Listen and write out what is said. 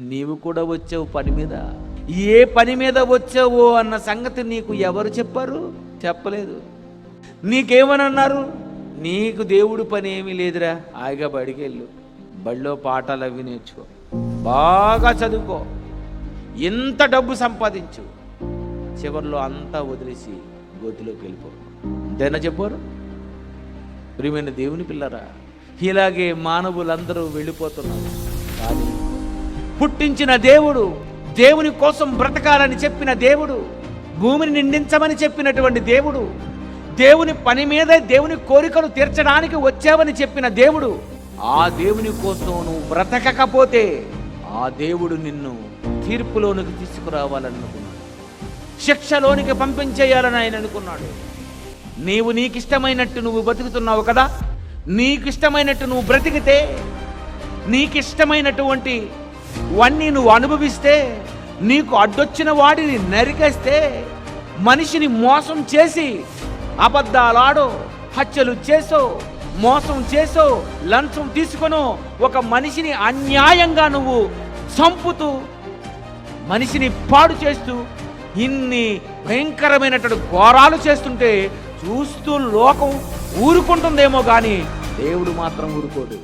నీవు కూడా వచ్చావు పని మీద? ఏ పని మీద వచ్చావో అన్న సంగతి నీకు ఎవరు చెప్పారు? చెప్పలేదు. నీకేమని అన్నారు నీకు దేవుడు పని ఏమీ లేదురా. హాయిగా బడికెళ్ళు బడిలో పాఠాలు అవి నేర్చుకో. బాగా చదువుకో. ఎంత డబ్బు సంపాదించు. చివరిలో అంతా వదిలేసి గోతిలోకి వెళ్ళిపో. అంతేనా చెప్పారు? ప్రియమైన దేవుని పిల్లరా ఇలాగే మానవులందరూ వెళ్ళిపోతున్నారు. కానీ పుట్టించిన దేవుడు దేవుని కోసం బ్రతకాలని చెప్పిన దేవుడు భూమిని నిండించమని చెప్పినటువంటి దేవుడు దేవుని పని మీద దేవుని కోరికలు తీర్చడానికి వచ్చావని చెప్పిన దేవుడు ఆ దేవుని కోసం నువ్వు బ్రతకకపోతే ఆ దేవుడు నిన్ను తీర్పులోనికి తీసుకురావాలనుకున్నాడు. శిక్షలోనికి పంపించేయాలని ఆయన అనుకున్నాడు. నీవు నీకిష్టమైనట్టు నువ్వు బతుకుతున్నావు కదా నీకిష్టమైనట్టు నువ్వు బ్రతికితే నీకిష్టమైనటువంటి ఇవన్నీ నువ్వు అనుభవిస్తే నీకు అడ్డొచ్చిన వాడిని నరికేస్తే మనిషిని మోసం చేసి అబద్ధాలాడో హత్యలు చేసో మోసం చేసో లంచం తీసుకొనో ఒక మనిషిని అన్యాయంగా నువ్వు చంపుతూ మనిషిని పాడు చేస్తూ ఇన్ని భయంకరమైనటువంటి ఘోరాలు చేస్తుంటే చూస్తూ లోకం ఊరుకుంటుందేమో కానీ దేవుడు మాత్రం ఊరుకోడు.